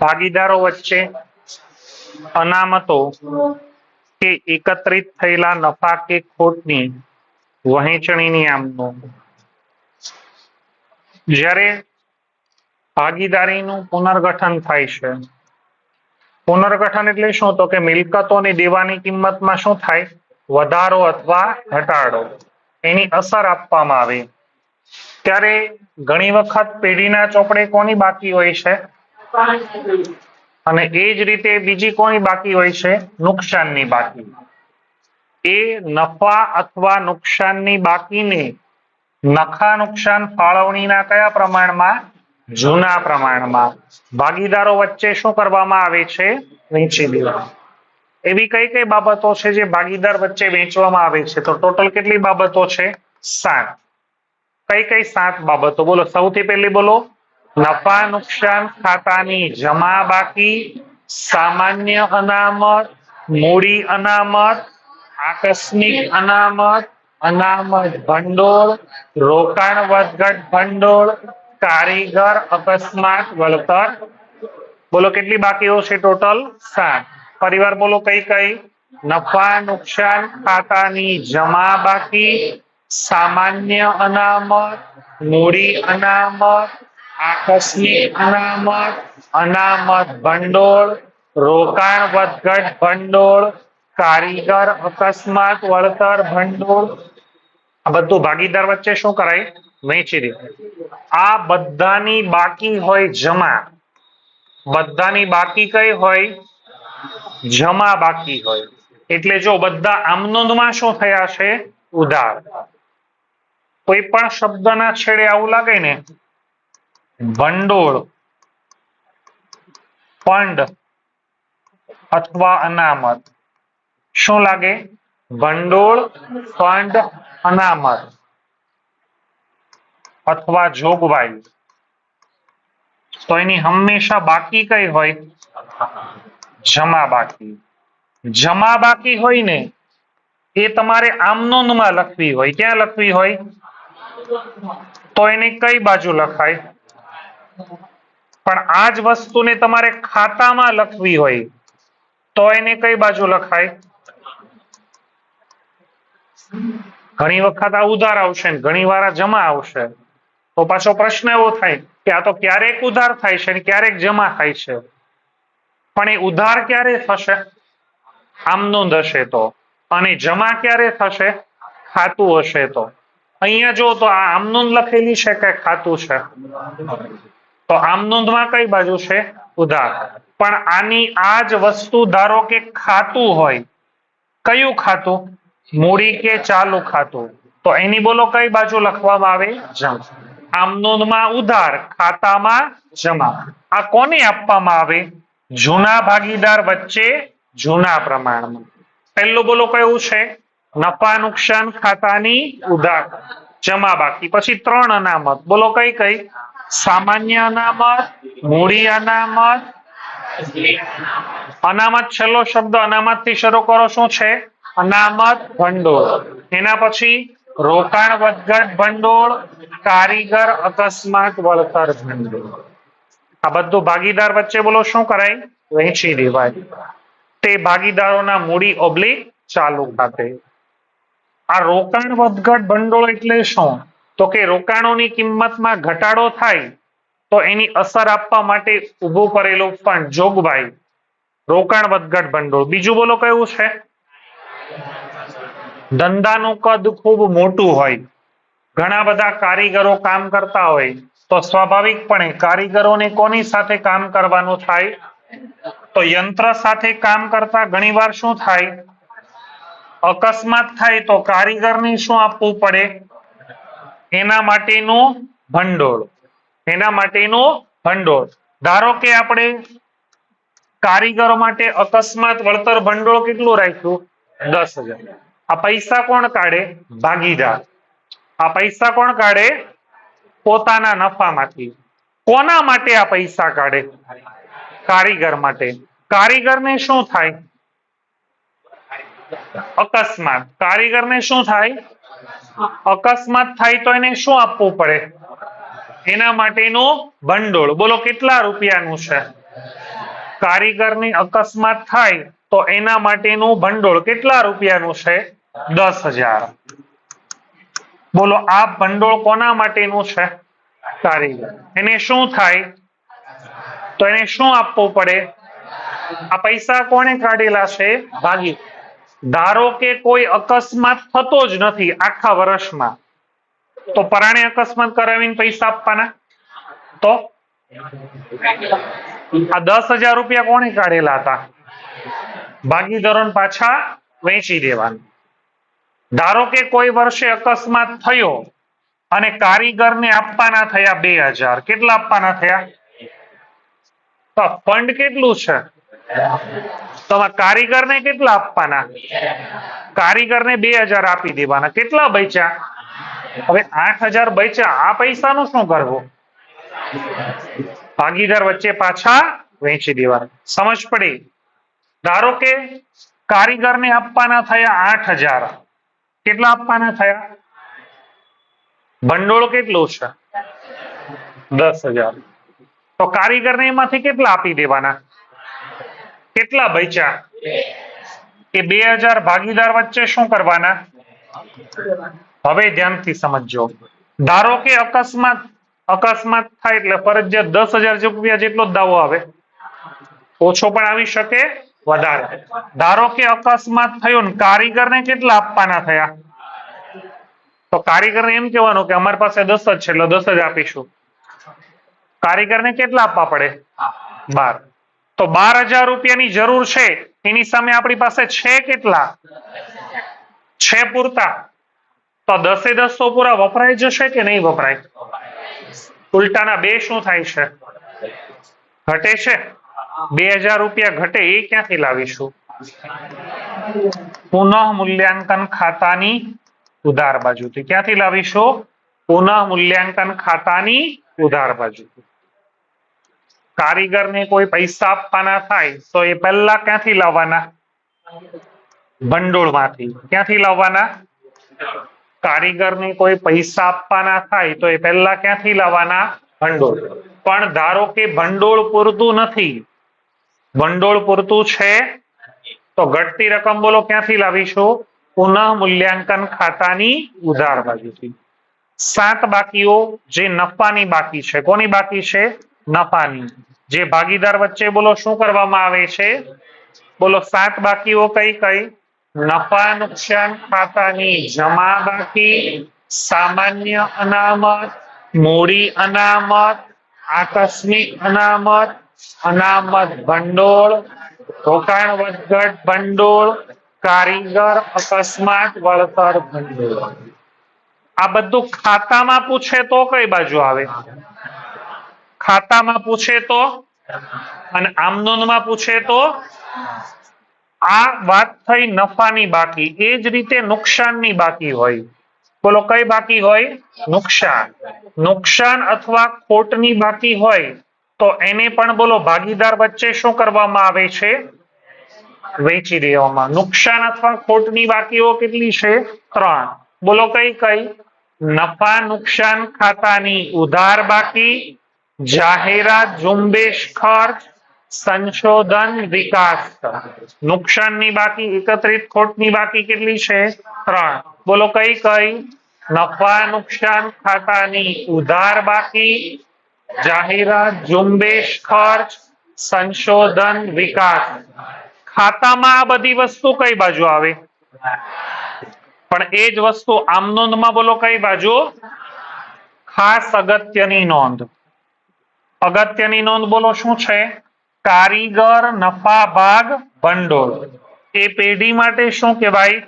ભાગીદારો વચ્ચે અનામતો કે એકત્રિત થયેલા નફા કે ખોટની વહેંચણીની આમ નોંધ જ્યારે ભાગીદારીનું પુનર્ગઠન થાય છે. પુનર્ગઠન એટલે શું? તો કે મિલકતોની દેવાની કિંમતમાં શું થાય? વધારો અથવા ઘટાડો. એની અસર આપવામાં આવે. ત્યારે ઘણી વખત પેઢીના ચોપડે કોની બાકી હોય છે? અને એ જ રીતે બીજી કોની બાકી હોય છે? નુકસાનની બાકી. એ નફા અથવા નુકસાનની બાકીને નફા નુકસાન ફાળવણીના કયા પ્રમાણમાં? જૂના પ્રમાણમાં. ભાગીદારો વચ્ચે શું કરવામાં આવે છે? વેચી દેવા. એવી કઈ કઈ બાબતો છે જે ભાગીદાર વચ્ચે વેચવામાં આવે છે? તો ટોટલ કેટલી બાબતો છે? સાત. કઈ કઈ સાત બાબતો? બોલો, સૌથી પહેલી બોલો, નફા, નુકસાન, ખાતાની જમા બાકી, સામાન્ય અનામત, મૂડી અનામત, આકસ્મિક અનામત અનામત ભંડોળ, રોકાણ વધઘટ ભંડોળ, કારીગર અકસ્માત, વળતર. બોલો, કેટલી બાકીઓ છે ટોટલ? સાત. પરિવાર, બોલો, કઈ કઈ? નફા, નુકસાન, ખાતાની જમા બાકી સામાન્ય અનામત, મૂડી અનામત, આકસ્મિક અનામત અનામત ભંડોળ, રોકાણ વધઘટ ભંડોળ, કારીગર અકસ્માત, વળતર ભંડોળ. આ બધું ભાગીદાર વચ્ચે શું કરાય? વહેંચી દે. આ બધાની બાકી હોય જમા. બધાની બાકી કઈ હોય? જમા બાકી હોય. એટલે જો બધા આમનોંધમાં શું થયા છે? ઉધાર. કોઈ પણ શબ્દના છેડે આવું લાગે ને, ભંડોળ ફંડ અથવા અનામત. શું લાગે? ભંડોળ ફંડ અનામત અથવા જોગવાઈ. તો એની હંમેશા બાકી કઈ હોય? જમા બાકી. જમા બાકી હોય ને, એ તમારે આમનોંધમાં લખવી હોય. ક્યાં લખવી હોય? તો એની કઈ બાજુ લખાય? પણ આ જ વસ્તુને તમારે ખાતામાં લખવી હોય, તો એને કઈ બાજુ લખાય? ઘણી વખત આ ઉધાર આવશે ઘણી વાર જમા આવશે. તો પાછો પ્રશ્ન એવો થાય કે આ તો ક્યારેક ઉધાર થાય છે ક્યારેક જમા થાય છે. પણ એ ઉધાર ક્યારે થશે? આમ નોંધ હશે તો. અને જમા ક્યારે થશે? ખાતું હશે તો. અહીંયા જો તો આ આમ નોંધ લખેલી છે કે ખાતું છે? તો આમ નોંધમાં કઈ બાજુ છે? ઉધાર. પણ આની આ જ વસ્તુ ધારો કે ખાતું હોય, કયું ખાતું? મૂડી કે ચાલુ ખાતું? તો એની બોલો કઈ બાજુ લખવામાં આવે? આમનોંધમાં આમ નોંધમાં ઉધાર ખાતામાં જમા. આ કોને આપવામાં આવે? જૂના ભાગીદાર વચ્ચે જૂના પ્રમાણમાં. પહેલું બોલો કયું છે? નફા નુકસાન ખાતાની ઉધાર. જમા બાકી. પછી ત્રણ અનામત. બોલો કઈ કઈ? સામાન્ય અનામત, મૂડી અનામત. અનામત છેલ્લો શબ્દ અનામતથી શરૂ કરો. શું છે? અનામત ભંડોળ. એના પછી રોકાણ વધઘટ ભંડોળ, કારીગર અકસ્માત વળતર ભંડોળ. આ બધું ભાગીદાર વચ્ચે બોલો શું કરાય? વહેંચી દેવાય. તે ભાગીદારોના મૂડી ઓબ્લિક ચાલુ ખાતે. આ રોકાણ વધઘટ ભંડોળ એટલે શું? તો કે રોકાણોની કિંમતમાં ઘટાડો થાય, તો એની અસર આપવા માટે ઊભો કરેલો ફંડ જોગવાઈ. રોકાણ વધઘટ ભંડોળ. બીજું બોલો કયું છે? ધંધાનું કદ ખૂબ મોટું હોય. ઘણા બધા કારીગરો કામ કરતા હોય. તો સ્વાભાવિકપણે કારીગરોને કોની સાથે કામ કરવાનું થાય? તો યંત્ર સાથે કામ કરતા ઘણીવાર શું થાય? અકસ્માત થાય તો કારીગરને શું આપવું પડે? એના માટેનું ભંડોળ. એના માટેનું ભંડોળ. ધારો કે આપણે કારીગરો માટે અકસ્માત વળતર ભંડોળ કેટલું રાખ્યું? દસ આ પૈસા કોણ કાઢે? ભાગીદાર. આ પૈસા કોણ કાઢે? પોતાના નફામાંથી. કોના માટે આ પૈસા કાઢે? કારીગર માટે. કારીગરને શું થાય? અકસ્માત. કારીગરને શું થાય? અકસ્માત થાય તો એને શું આપવું પડે? એના માટેનું ભંડોળ. બોલો કેટલા રૂપિયાનું છે? કારીગરની અકસ્માત થાય તો એના માટેનું ભંડોળ કેટલા રૂપિયાનું છે? દસ હજાર. બોલો આ ભંડોળ કોના માટેનું છે? કારીગર. એને શું થાય? તો એને શું આપવું પડે? આ પૈસા કોણે કાઢેલા છે? ભાગી. ધારો કે કોઈ અકસ્માત થતો જ નથી આખા વર્ષમાં, તો પરાણે અકસ્માત કરાવીને પૈસા આપવાના? તો? આ દસ હજાર રૂપિયા કોણે કાઢેલા હતા? ભાગીદારોને પાછા વેચી દેવાના. ધારો કે કોઈ વર્ષે અકસ્માત થયો અને કારીગરને આપવાના થયા બે હજાર, કેટલા આપવાના થયા? ફંડ કેટલું છે? તો કારીગરને કેટલા આપવાના? કારીગરને બે હજાર આપી દેવાના. કેટલા બચ્યા? હવે આઠ હજાર બચ્યા. આ પૈસાનું શું કરવું? ભાગીદાર વચ્ચે પાછા વેચી દેવાના. સમજ પડી? ધારો કે કારીગરને આપવાના થયા આઠ હજાર. કેટલા આપવાના થયા? ભંડોળ કેટલું છે? દસ હજાર. તો કારીગરને એમાંથી કેટલા આપી દેવાના? કેટલા બચ્યા? એ બે હજાર ભાગીદાર વચ્ચે શું કરવાના? હવે ધ્યાનથી સમજજો. ધારો કે અકસ્માત અકસ્માત થાય એટલે ફરજિયાત દસ હજાર રૂપિયા જેટલો દાવો આવે. ઓછો પણ આવી શકે વધારે. ધારો કે અકસ્માત થયો ને કારીગરને કેટલા આપવાના થયા? તો કારીગરને એમ કહેવાનું કે અમારી પાસે દસ જ છે, એટલે દસ જ આપીશું. કારીગરને કેટલા આપવા પડે? બાર. તો બાર હજાર રૂપિયાની જરૂર છે. એની સામે આપણી પાસે છે કેટલા? છે પૂરતા. તો દસે દસ તો પૂરા વપરાઈ જશે કે નહીં વપરાય? ઉલટાના બે શું થાય છે? ઘટે છે? બે હજાર રૂપિયા ઘટે એ ક્યાંથી લાવીશું? પુનઃ મૂલ્યાંકન ખાતાની ઉધાર બાજુથી. ક્યાંથી લાવીશું? પુનઃ મૂલ્યાંકન ખાતાની ઉધાર બાજુથી. કારીગરને કોઈ પૈસા આપવાના થાય, તો એ પહેલા ક્યાંથી લાવવાના? ભંડોળમાંથી. ક્યાંથી લાવવાના? કારીગરને કોઈ પૈસા આપવાના થાય, તો એ પહેલા ક્યાંથી લાવવાના? ભંડોળ. પણ ધારો કે ભંડોળ પૂરતું નથી, ભંડોળ પૂરતું છે, તો ઘટતી રકમ બોલો ક્યાંથી લાવીશું? પુનઃ મૂલ્યાંકન ખાતાની ઉધાર બાજુથી. સાત બાકીઓ જે નફાની બાકી છે, કોની બાકી છે? નફાની. જે ભાગીદાર વચ્ચે બોલો, શું કરવામાં આવે છે? બોલો, સાત બાકીઓ કઈ કઈ? નફા, નુકસાન, ખાતાની જમા બાકી, સામાન્ય અનામત, મૂડી અનામત, આકસ્મિક અનામત અનામત ભંડોળ, રોકાણ વધઘટ ભંડોળ, કારીગર અકસ્માત, વળતર ભંડોળ. આ બધું ખાતામાં પૂછે તો કઈ બાજુ આવે? ખાતામાં પૂછે તો? અને આમનોંધમાં પૂછે તો? આ વાત થઈ નફાની બાકી. એ જ રીતે નુકસાનની બાકી હોય. બોલો, કઈ બાકી હોય? નુકસાન. નુકસાન અથવા ખોટની બાકી હોય, તો એને પણ બોલો, ભાગીદાર વચ્ચે શું કરવામાં આવે છે? વેચી દેવામાં. નુકસાન અથવા ખોટની બાકીઓ કેટલી છે? ત્રણ. બોલો, કઈ કઈ? નફા નુકસાન ખાતાની ઉધાર બાકી જાહેરાત, ઝુંબેશ, ખર્ચ, સંશોધન, વિકાસ. નુકસાનની બાકી, એકત્રિત ખોટની બાકી કેટલી છે? ત્રણ. બોલો કઈ કઈ? નફા, નુકસાન, ખાતાની ઉધાર બાકી. જાહેરાત, ઝુંબેશ, ખર્ચ, સંશોધન, વિકાસ. ખાતામાં આ બધી વસ્તુ કઈ બાજુ આવે? પણ એ જ વસ્તુ આમ નોંધમાં બોલો કઈ બાજુ? ખાસ અગત્યની નોંધ. અગત્યની નોંધ બોલો શું છે? કારીગર નફા ભાગ ભંડોળ. એ પેઢી માટે શું કહેવાય?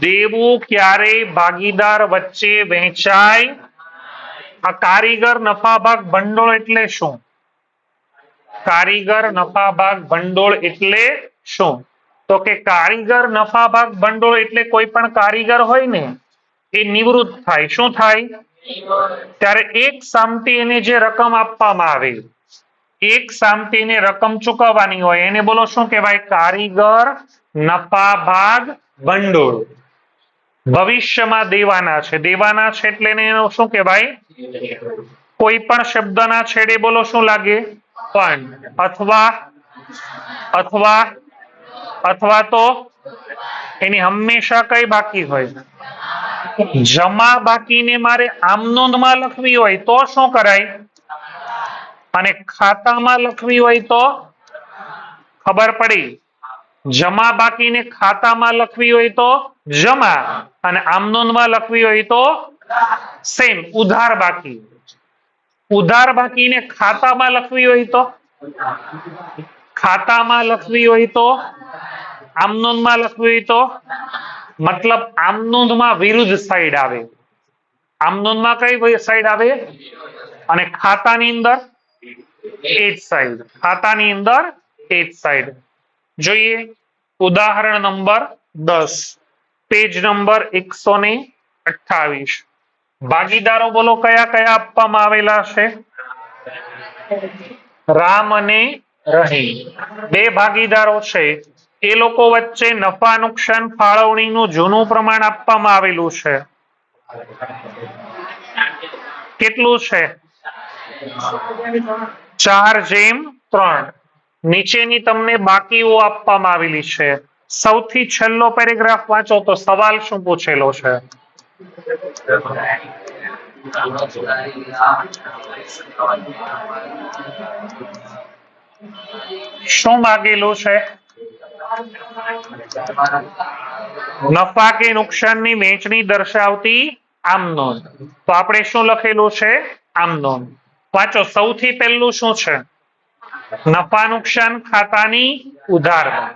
દેવું ક્યારેય ભાગીદાર વચ્ચે વહેંચાય? આ કારીગર નફા ભાગ ભંડોળ એટલે શું? કારીગર નફા ભાગ ભંડોળ એટલે શું? તો કે કારીગર નફા ભાગ ભંડોળ એટલે કોઈ પણ કારીગર હોય ને, એ નિવૃત્ત થાય. શું થાય? ત્યારે એક સામટી એને જે રકમ આપવામાં આવે, એક સામટીને રકમ ચૂકવવાની હોય, એને બોલો શું કહેવાય? કારીગર નફા ભાગ ભંડોળ. ભવિષ્યમાં દેવાના છે. દેવાના છે એટલે એનો શું કહેવાય? કોઈ પણ શબ્દના છેડે બોલો શું લાગે? પણ. અથવા અથવા અથવા તો એની હંમેશા કઈ બાકી હોય? જમા બાકીને મારે આમ નોંધમાં લખવી હોય તો શું કરાય? અને ખાતામાં લખવી હોય તો? ખબર પડી. જમા બાકીને ખાતામાં લખવી હોય તો? જમા. અને આમ નોંધમાં લખવી હોય તો? સેમ ઉધાર બાકી. ઉધાર બાકીને ખાતામાં લખવી હોય તો? ખાતામાં લખવી હોય તો? આમ નોંધમાં લખવી હોય તો? મતલબ આમ નોંધમાં વિરુદ્ધ સાઈડ આવે. આમનોંધમાં કઈ સાઈડ આવે? અને ખાતાની અંદર એ જ સાઈડ ખાતાની અંદર એ જ સાઈડ જોઈએ. ઉદાહરણ નંબર દસ. પેજ નંબર એકસો ને અઠ્ઠાવીસ. ભાગીદારો બોલો કયા કયા આપવામાં આવેલા છે? રામ અને રહીમ. બે ભાગીદારો છે. એ લોકો વચ્ચે નફા, નુકસાન, ફાળવણીનું જૂનું પ્રમાણ આપવામાં આવેલું છે. કેટલું છે? ચાર જેમ ત્રણ. નીચેની તમને બાકીઓ આપવામાં આવેલી છે. સૌથી છેલ્લો પેરેગ્રાફ વાંચો તો સવાલ શું પૂછેલો છે? શું માગેલું છે? નફા કે નુકસાનની વેચણી દર્શાવતી આમ નોંધ તો આપણે શું લખેલું છે? આમ નોંધ વાંચો, સૌથી પહેલું શું છે? નફા નુકસાન ખાતાની ઉધાર.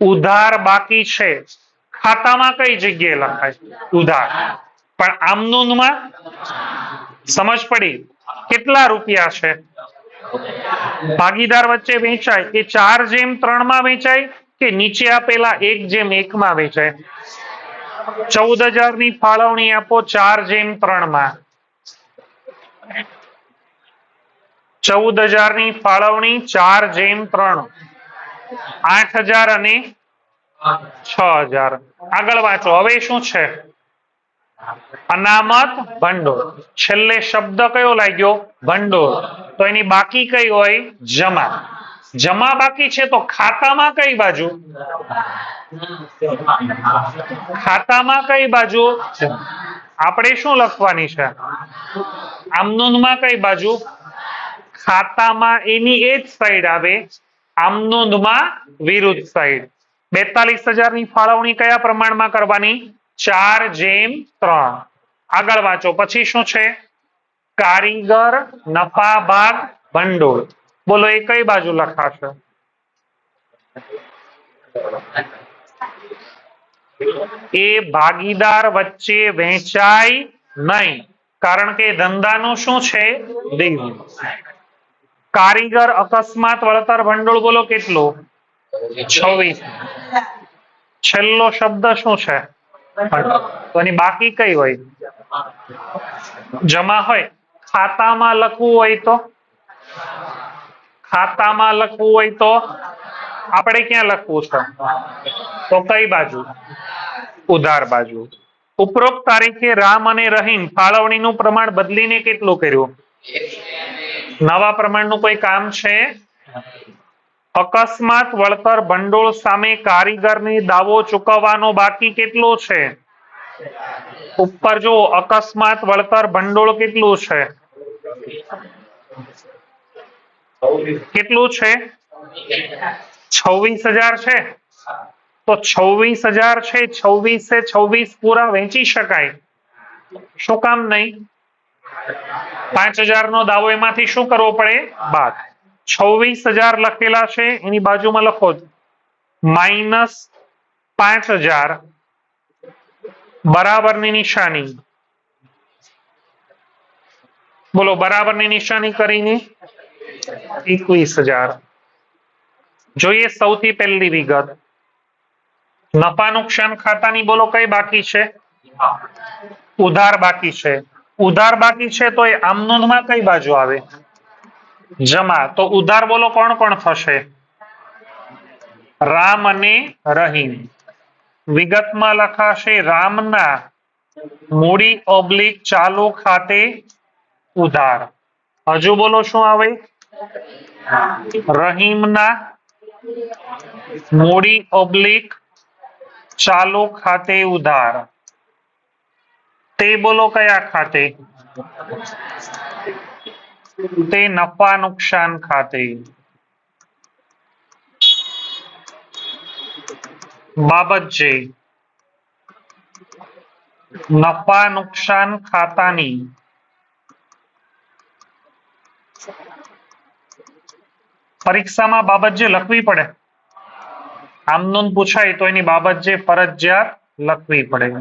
ઉધાર બાકી છે. ખાતામાં કઈ જગ્યાએ લખાય? ઉધાર. પણ આમ નોંધમાં સમજ પડી. કેટલા રૂપિયા છે? ભાગીદાર વચ્ચે વેચાય એ ચાર જેમ ત્રણમાં વેચાય કે નીચે આપેલા એક જેમ એક માં વેચાય? ચૌદ હજારની ફાળવણી આપો ચાર જેમ ત્રણમાં ચૌદ હજારની ફાળવણી ચાર જેમ ત્રણ. આઠ હજાર અને છ હજાર આગળ વાંચો, હવે શું છે? અનામત ભંડોળ. છેલ્લે શબ્દ કયો લાગ્યો? ભંડોળ. તો એની બાકી કઈ હોય? જમા. જમા બાકી છે તો ખાતામાં કઈ બાજુ? ખાતામાં કઈ બાજુ? આપણે શું લખવાની છે? આમ નોંધમાં કઈ બાજુ? ખાતામાં એની એ જ સાઈડ આવે આમ નોંધમાં વિરુદ્ધ સાઈડ બેતાલીસ હજારની ફાળવણી કયા પ્રમાણમાં કરવાની? ચાર જેમ ત્રણ. આગળ વાંચો. પછી શું છે? કારીગર નફા ભાગ ભંડોળ. બોલો, એ કઈ બાજુ લખાશે? એ ભાગીદાર વચ્ચે વહેંચાય નહીં. કારણ કે ધંધાનું શું છે? દેવું કારીગર અકસ્માત, વળતર, ભંડોળ બોલો કેટલું? છવ્વીસ. છેલ્લો શબ્દ શું છે? બાકી કઈ હોય? જમા હોય? ખાતામાં લખવું હોય તો? ખાતામાં લખવું હોય તો? આપણે ક્યાં લખવું છે? તો કઈ બાજુ? ઉધાર બાજુ. ઉપરોક્ત તારીખે રામ અને રહીમ ફાળવણીનું પ્રમાણ બદલીને કેટલું કર્યું? નવા પ્રમાણનું કોઈ કામ છે? અકસ્માત, વળતર, ભંડોળ સામે કારીગરને દાવો ચૂકવવાનો બાકી કેટલો છે? ઉપર જો અકસ્માત, વળતર, ભંડોળ કેટલું છે? કેટલું છે? છવ્વીસ હજાર છે? તો છવ્વીસ હજાર છે, છવ્વીસે છવ્વીસ પૂરા વેચી શકાય. શું કામ નહીં? પાંચ હજાર નો દાવો એમાંથી શું કરવો પડે? બાદ. છવ્વીસ હજાર લખેલા છે, એની બાજુમાં લખો. માઇનસ પાંચ હજાર બરાબરની નિશાની. બોલો, બરાબરની નિશાની કરીને? એકવીસ હજાર. જોઈએ સૌથી પહેલી વિગત. નફા નુકસાન ખાતાની બોલો કઈ બાકી છે? ઉધાર બાકી છે. ઉધાર બાકી છે તો એ આમ નોંધમાં કઈ બાજુ આવે? જમા. તો ઉધાર બોલો કોણ કોણ થશે? રામ અને રહીમ. વિગતમાં લખાશે, રામના મૂડી ઓબ્લિક ચાલુ ખાતે ઉધાર. હજુ બોલો શું આવે? રહીમના મૂડી ઓબ્લિક ચાલુ ખાતે ઉધાર. તે બોલો કયા ખાતે? તે નફા નુકસાન ખાતે. બાબત છે. નફા નુકસાન ખાતાની. પરીક્ષામાં બાબત જે લખવી પડે. આમનું પૂછાય તો એની બાબત જે ફરજિયાત લખવી પડે.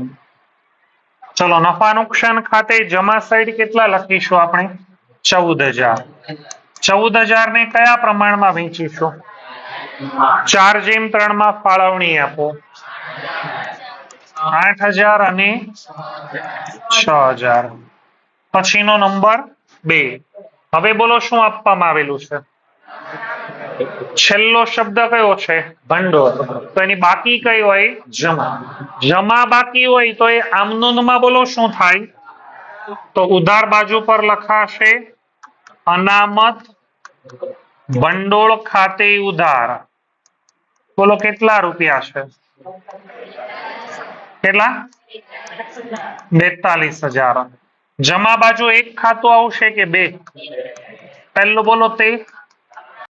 ચલો, નફા નુકસાન ખાતે જમા સાઈડ કેટલા લખીશું આપણે? ચૌદ હજાર. ચૌદ હજાર ને કયા પ્રમાણમાં વેચીશું? ચાર જેમ ત્રણમાં ફાળવણી આપો. આઠ હજાર અને છ હજાર. પછીનો નંબર બે. હવે બોલો શું આપવામાં આવેલું છે? છેલ્લો શબ્દ કયો છે? ભંડોળ. તો એની બાકી કઈ હોય? જમા. જમા બાકી હોય તો એ આમનું બોલો શું થાય? તો ઉધાર બાજુ પર લખાશે અનામત ભંડોળ ખાતે ઉધાર. બોલો, કેટલા રૂપિયા છે? કેટલા? બેતાલીસ હજાર. જમા બાજુ એક ખાતું આવશે કે બે? પહેલું બોલો તે.